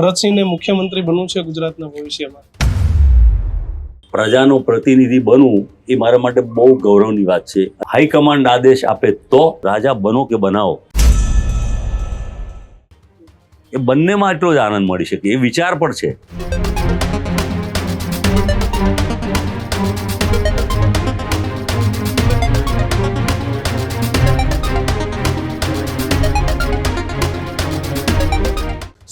ભરતસિંહને મુખ્યમંત્રી બનવું છે ગુજરાતના ભવિષ્યમાં? પ્રજાનો પ્રતિનિધિ બનવું એ મારા માટે બહુ ગૌરવની વાત છે. હાઈકમાન્ડ આદેશ આપે તો રાજા બનો કે બનાવો? એ બંનેમાં એટલો જ આનંદ મળી શકે, એ વિચાર પણ છે.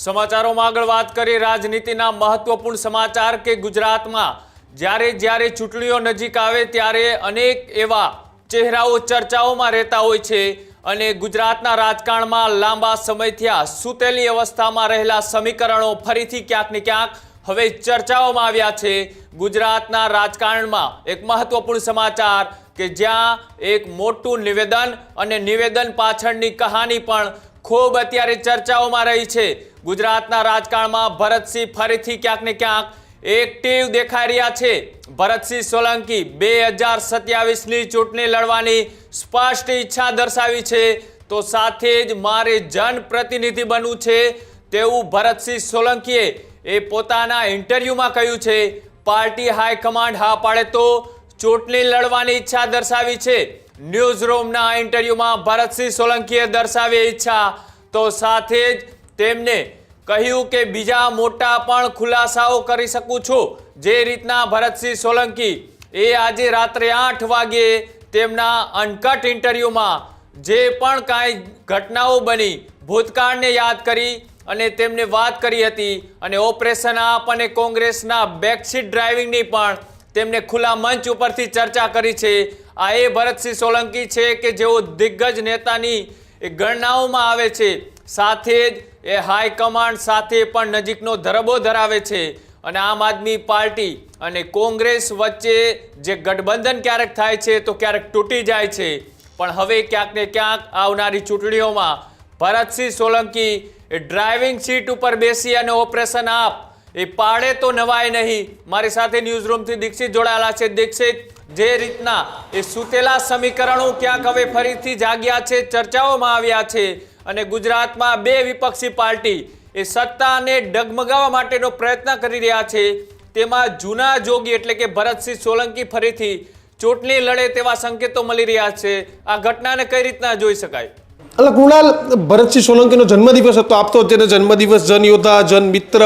સમાચારોમાં આગળ વાત કરીએ રાજનીતિના મહત્વપૂર્ણ સમાચાર કે ગુજરાતમાં જ્યારે જ્યારે ચૂંટણીઓ નજીક આવે ત્યારે અનેક એવા ચહેરાઓ, ચર્ચાઓમાં રહેતા હોય છે અને ગુજરાતના રાજકારણમાં લાંબા સમયથી આ સૂતેલી અવસ્થામાં રહેલા સમીકરણો ફરીથી ક્યાંક ને ક્યાંક હવે ચર્ચાઓમાં આવ્યા છે. ગુજરાતના રાજકારણમાં એક મહત્વપૂર્ણ સમાચાર કે જ્યાં એક મોટું નિવેદન અને નિવેદન પાછળની કહાની પણ ખૂબ અત્યારે ચર્ચાઓમાં રહી છે. ગુજરાતના રાજકારણમાં ભરતસિંહ ફરીથી ક્યાંક ને ક્યાંક એક્ટિવ દેખાઈ રહ્યા છે. ભરતસિંહ સોલંકી બે હજાર સત્યાવીસની ચૂંટણી લડવાની સ્પષ્ટ ઈચ્છા દર્શાવી છે. તો સાથે જ મારે જનપ્રતિનિધિ બનવું છે તેવું ભરતસિંહ સોલંકીએ એ પોતાના ઇન્ટરવ્યુમાં કહ્યું છે. પાર્ટી હાઈકમાન્ડ હા પાડે તો ચૂંટણી લડવાની ઈચ્છા દર્શાવી છે. ન્યૂઝ રૂમના ઇન્ટરવ્યુમાં ભરતસિંહ સોલંકીએ દર્શાવી ઈચ્છા. તો સાથે જ તેમને કહ્યું કે બીજા મોટા પણ ખુલાસાઓ કરી શકું છું. જે રીતના ભરતસિંહ સોલંકી એ આજે રાત્રે આઠ વાગ્યે તેમના અનકટ ઇન્ટરવ્યૂમાં જે પણ કાંઈ ઘટનાઓ બની ભૂતકાળને યાદ કરી અને તેમને વાત કરી હતી અને ઓપરેશન આપ અને કોંગ્રેસના બેકસીટ ડ્રાઇવિંગની પણ તેમને ખુલ્લા મંચ ઉપરથી ચર્ચા કરી છે. આ એ ભરતસિંહ સોલંકી છે કે જેઓ દિગ્ગજ નેતાની ગણનાઓમાં આવે છે. સાથે જ એ હાઈકમાન્ડ સાથે પણ નજીકનો ધરબો ધરાવે છે. અને આમ આદમી પાર્ટી અને કોંગ્રેસ વચ્ચે જે ગઠબંધન ક્યારેક થાય છે તો ક્યારેક તૂટી જાય છે. પણ હવે ક્યાંક ને ક્યાંક આવનારી ચૂંટણીઓમાં ભરતસિંહ સોલંકી એ ડ્રાઇવિંગ સીટ ઉપર બેસી અને ઓપરેશન આપ. એ પાડે તો નવાય નહીં. મારી સાથે ન્યૂઝરૂમથી દીક્ષિત જોડાયેલા છે. દીક્ષિત, જે રીતના એ સૂતેલા સમીકરણો ક્યાંક હવે ફરીથી જાગ્યા છે, ચર્ચાઓમાં આવ્યા છે. અને ગુજરાતમાં બે વિપક્ષી પાર્ટી એ સત્તાને ડગમગાવવા માટેનો પ્રયત્ન કરી રહ્યા છે. તેમાં જૂના જોગી એટલે કે ભરતસિંહ સોલંકી ફરીથી ચૂંટણી લડે તેવા સંકેતો મળી રહ્યા છે. આ ઘટનાને કઈ રીતના જોઈ શકાય? એટલે કૃણાલ, ભરતસિંહ સોલંકીનો જન્મદિવસ હતો. આપતો તેને જન્મદિવસ જનયોદ્ધા જનમિત્ર જન મિત્ર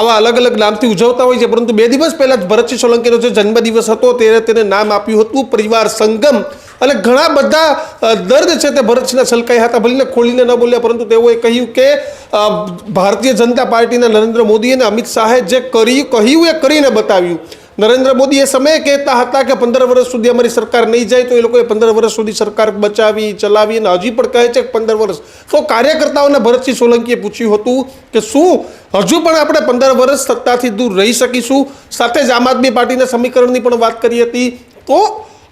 આવા અલગ અલગ નામથી ઉજવતા હોય છે. પરંતુ બે દિવસ પહેલાં જ ભરતસિંહ સોલંકીનો જે જન્મદિવસ હતો ત્યારે તેને નામ આપ્યું હતું પરિવાર સંગમ. અને ઘણા બધા દર્દ છે તે ભરતસિંહના છલકાઈ હતા ભલે ખોલીને ન બોલ્યા, પરંતુ તેઓએ કહ્યું કે ભારતીય જનતા પાર્ટીના નરેન્દ્ર મોદી અને અમિત શાહે જે કરી કહ્યું એ કરીને બતાવ્યું. નરેન્દ્ર મોદી એ સમયે કહેતા હતા કે પંદર વર્ષ સુધી અમારી સરકાર નહીં જાય તો એ લોકોએ પંદર વર્ષ સુધી સરકાર બચાવી, ચલાવી અને હજી પણ કહે છે કે પંદર વર્ષ. તો કાર્યકર્તાઓને ભરતસિંહ સોલંકીએ પૂછ્યું હતું કે શું, હજુ પણ આપણે પંદર વર્ષ સત્તાથી દૂર રહી શકીશું? સાથે જ આમ આદમી પાર્ટીના સમીકરણની પણ વાત કરી હતી. તો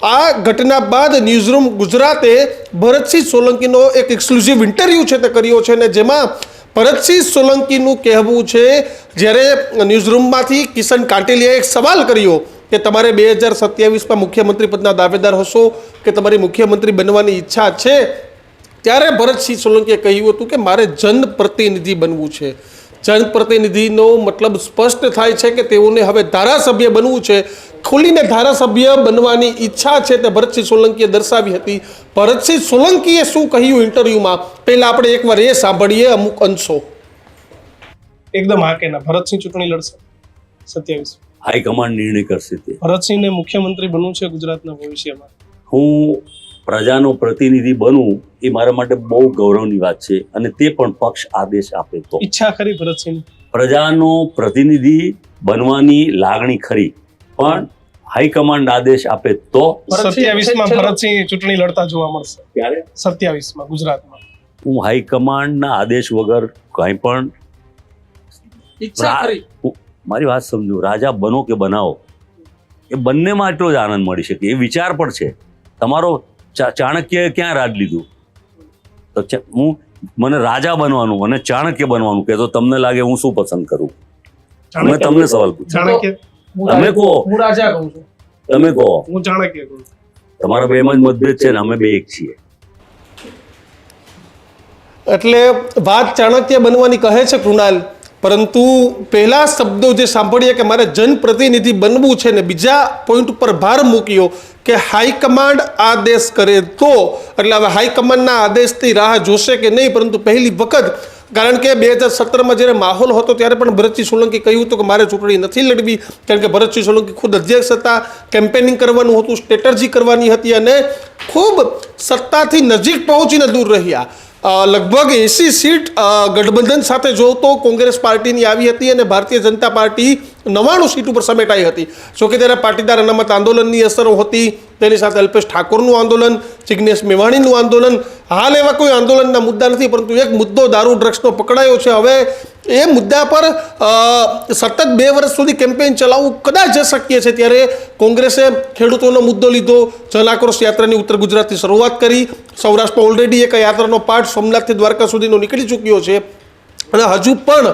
આ ઘટના બાદ ન્યૂઝરૂમ ગુજરાતે ભરતસિંહ સોલંકીનો એક એક્સક્લુઝિવ ઇન્ટરવ્યૂ છે તે કર્યો છે અને જેમાં ભરતસિંહ સોલંકીનું કહેવું છે, જ્યારે ન્યૂઝરૂમમાંથી કિશન કાંટેલિયાએ એક સવાલ કર્યો કે તમારે બે હજાર સત્યાવીસમાં મુખ્યમંત્રી પદના દાવેદાર હશો કે તમારી મુખ્યમંત્રી બનવાની ઈચ્છા છે? ત્યારે ભરતસિંહ સોલંકીએ કહ્યું હતું કે મારે જનપ્રતિનિધિ બનવું છે. જનપ્રતિનિધિનો મતલબ સ્પષ્ટ થાય છે કે તેઓને હવે ધારાસભ્ય બનવું છે. ખુલીને ધારાસભ્ય બનવાની ઈચ્છા છે તે ભરતસિંહ સોલંકીએ દર્શાવી હતી. ભરતસિંહ સોલંકીએ શું કહ્યું ઇન્ટરવ્યુમાં? પહેલા આપણે એકવાર એ સાંભળીએ અમુક અંશો. એકદમ હા કે ના ભરતસિંહ ચૂંટણી લડશે સત્યાવીસ. હાઈકમાન્ડ નિર્ણય કરશે તે. ભરતસિંહને મુખ્યમંત્રી બનવું છે ગુજરાતના ભવિષ્યમાં. હું પ્રજાનો પ્રતિનિધિ બનવું એ મારા માટે બહુ ગૌરવની વાત છે અને તે પણ પક્ષ આદેશ આપે તો. ઈચ્છા ખરી ભરતસિંહ? પ્રજાનો પ્રતિનિધિ બનવાની લાગણી ખરી પણ હાઈકમાન્ડ આદેશ આપે તો? સત્યાવીસમાં ભરતસિંહ ચૂંટણી લડતા જોવા મળશે. ત્યારે સત્યાવીસમાં ગુજરાતમાં. હું હાઈકમાન્ડના આદેશ વગર કંઈ પણ ઈચ્છા ખરી. મારી વાત સમજો રાજા બનો કે બનાવો એ બંનેમાં એટલો જ આનંદ મળી શકે એ વિચાર પણ છે. તમારો ચાણક્યએ ક્યાં રાજ લીધું? તો હું મને રાજા બનવાનું અને ચાણક્ય બનવાનું કે તો તમને લાગે હું શું પસંદ કરું? મેં તમને સવાલ પૂછ્યો. તમે કહો. હું રાજા કહું છું. તમે કહો. હું ચાણક્ય કહું તમારા બેમાં જ મતભેદ છે ને અમે બે એક છીએ. એટલે વાત ચાણક્ય બનવાની કહે છે કૃણાલ? પરંતુ પહેલા શબ્દો જે સાંભળીએ કે મારે જનપ્રતિનિધિ બનવું છે ને બીજા પોઈન્ટ ઉપર ભાર મૂક્યો કે હાઈકમાન્ડ આદેશ કરે તો. એટલે હવે હાઈકમાન્ડના આદેશથી રાહ જોશે કે નહીં, પરંતુ પહેલી વખત, કારણ કે બે હજાર સત્તરમાં જ્યારે માહોલ હતો ત્યારે પણ ભરતસિંહ સોલંકી કહ્યું હતું કે મારે ચૂંટણી નથી લડવી, કારણ કે ભરતસિંહ સોલંકી ખુદ અધ્યક્ષ હતા કેમ્પેનિંગ કરવાનું હતું સ્ટ્રેટર્જી કરવાની હતી અને ખૂબ સત્તાથી નજીક પહોંચીને દૂર રહ્યા. લગભગ એસી સીટ ગઠબંધન સાથે જો તો કોંગ્રેસ પાર્ટીની આવી હતી અને ભારતીય જનતા પાર્ટી નવાણું સીટ ઉપર સમેટાઈ હતી. જોકે ત્યારે પાટીદાર અનામત આંદોલનની અસરો હતી. તેની સાથે અલ્પેશ ઠાકોરનું આંદોલન, જિગ્નેશ મેવાણીનું આંદોલન હાલ એવા કોઈ આંદોલનના મુદ્દા નથી, પરંતુ એક મુદ્દો દારૂ ડ્રગ્સનો પકડાયો છે. હવે એ મુદ્દા પર સતત બે વર્ષ સુધી કેમ્પેઇન ચલાવવું કદાચ શક્ય છે. ત્યારે કોંગ્રેસે ખેડૂતોનો મુદ્દો લીધો જન આક્રોશ યાત્રાની ઉત્તર ગુજરાતથી શરૂઆત કરી. સૌરાષ્ટ્રમાં ઓલરેડી એક યાત્રાનો પાર્ટ સોમનાથથી દ્વારકા સુધીનો નીકળી ચૂક્યો છે. અને હજુ પણ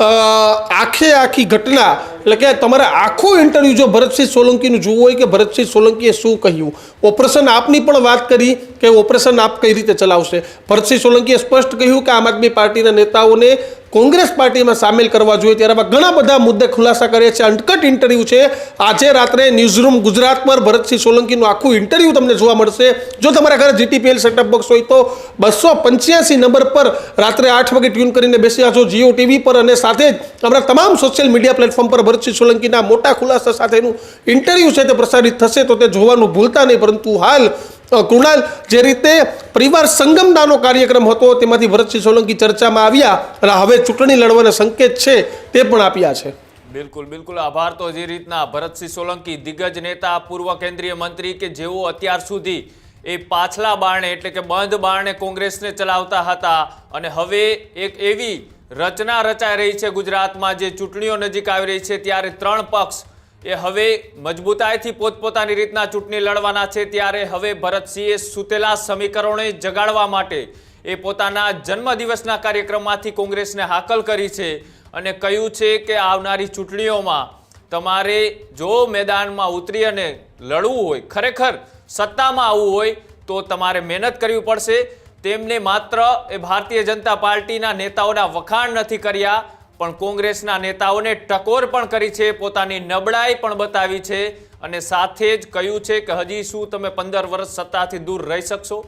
આખે આખી ઘટના, એટલે કે તમારે આખું ઇન્ટરવ્યૂ જો ભરતસિંહ સોલંકીનું જોવું હોય કે ભરતસિંહ સોલંકીએ શું કહ્યું? ઓપરેશન આપની પણ વાત કરી કે ઓપરેશન આપ કઈ રીતે ચલાવશે? ભરતસિંહ સોલંકીએ સ્પષ્ટ કહ્યું કે આમ આદમી પાર્ટીના નેતાઓને કોંગ્રેસ પાર્ટીમાં સામેલ કરવા જોઈએ ત્યારે આવા ઘણા બધા મુદ્દે ખુલાસા કરે છે. અંટકટ ઇન્ટરવ્યૂ છે. આજે રાત્રે ન્યૂઝરૂમ ગુજરાત પર ભરતસિંહ સોલંકીનું આખું ઇન્ટરવ્યૂ તમને જોવા મળશે. જો તમારા ઘરે જીટીપીએલ સેટઅપ બોક્સ હોય તો બસો પંચ્યાસી નંબર પર રાત્રે આઠ વાગે ટ્યુન કરીને બેસી આવજો જીઓ ટીવી પર અને સાથે જ અમારા તમામ સોશિયલ મીડિયા પ્લેટફોર્મ પર ભરતસિંહ સોલંકીના મોટા ખુલાસા સાથેનું ઇન્ટરવ્યૂ છે તે પ્રસારિત થશે તો તે જોવાનું ભૂલતા નહીં. પરંતુ હાલ કૃણાલ, જે રીતે પરિવાર સંગમનાનો કાર્યક્રમ હતો, તેમાંથી ભરતસિંહ સોલંકી ચર્ચામાં આવ્યા, અને હવે ચૂંટણી લડવાના સંકેત છે, તે પણ આપ્યા છે. બિલકુલ બિલકુલ. આભાર તો જે રીતના ભરતસિંહ સોલંકી, દિગ્ગજ નેતા, પૂર્વ કેન્દ્રીય મંત્રી કે જેઓ અત્યાર સુધી એ પાછલા બારણે, એટલે કે બંધ બારણે કોંગ્રેસને ચલાવતા હતા, અને હવે એક એવી રચના રચાઈ રહી છે ગુજરાતમાં, જે ચૂંટણીઓ નજીક આવી રહી છે, ત્યારે ત્રણ પક્ષ એ હવે મજબૂતાઈથી પોતપોતાની રીતના ચૂંટણી લડવાના છે, ત્યારે હવે ભરતસિંહે સુતેલા સમીકરણોને જગાડવા માટે એ પોતાના જન્મદિવસના કાર્યક્રમમાંથી કોંગ્રેસને હાકલ કરી છે અને કહ્યું છે કે આવનારી ચૂંટણીઓમાં તમારે જો મેદાનમાં ઉતરી અને લડવું હોય, ખરેખર સત્તામાં આવવું હોય, તો તમારે મહેનત કરવી પડશે. તેમને માત્ર એ ભારતીય જનતા પાર્ટીના નેતાઓના વખાણ નથી કર્યા પણ કોંગ્રેસના નેતાઓને ટકોર પણ કરી છે, પોતાની નબળાઈ પણ બતાવી છે અને સાથે જ કહ્યું છે કે હજી શું તમે પંદર વર્ષ સત્તાથી દૂર રહી શકશો?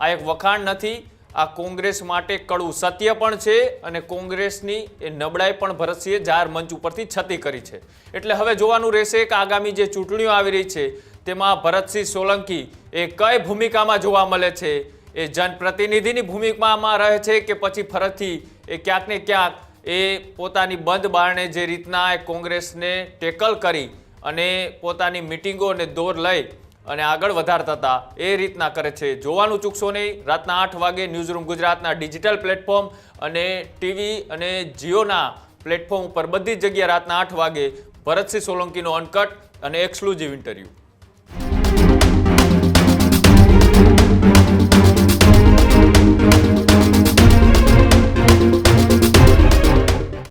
આ એક વખાણ નથી, આ કોંગ્રેસ માટે કડવું સત્ય પણ છે અને કોંગ્રેસની એ નબળાઈ પણ ભરતસિંહે જાહેર મંચ ઉપરથી છતી કરી છે. એટલે હવે જોવાનું રહેશે કે આગામી જે ચૂંટણીઓ આવી રહી છે, તેમાં ભરતસિંહ સોલંકી એ કઈ ભૂમિકામાં જોવા મળે છે? એ જનપ્રતિનિધિની ભૂમિકામાં રહે છે કે પછી ફરજથી એ ક્યાંક ને ક્યાંક એ પોતાની બંધ બારણે જે રીતના એ કોંગ્રેસને ટેકલ કરી અને પોતાની મિટિંગોને દોર લઈ અને આગળ વધારતા હતા એ રીતના કરે છે. જોવાનું ચૂકશો નહીં. રાતના આઠ વાગે ન્યૂઝરૂમ ગુજરાતના ડિજિટલ પ્લેટફોર્મ અને ટીવી અને જીઓના પ્લેટફોર્મ ઉપર બધી જગ્યાએ રાતના આઠ વાગે ભરતસિંહ સોલંકીનો અનકટ અને એક્સક્લુઝિવ ઇન્ટરવ્યૂ.